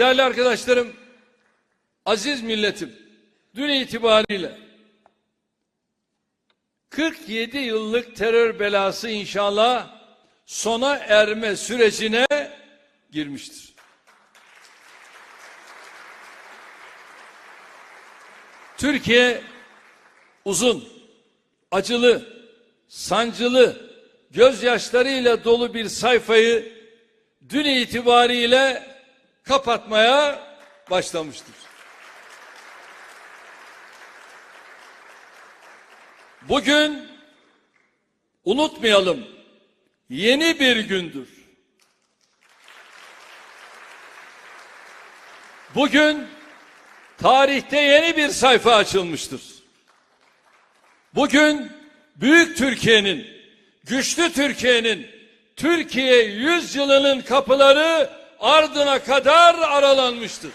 Değerli arkadaşlarım, aziz milletim, dün itibariyle 47 yıllık terör belası inşallah sona erme sürecine girmiştir. Türkiye uzun, acılı, sancılı, gözyaşlarıyla dolu bir sayfayı dün itibariyle kapatmaya başlamıştır. Bugün unutmayalım yeni bir gündür. Bugün tarihte yeni bir sayfa açılmıştır. Bugün büyük Türkiye'nin, güçlü Türkiye'nin, Türkiye yüzyılının kapıları ardına kadar aralanmıştır.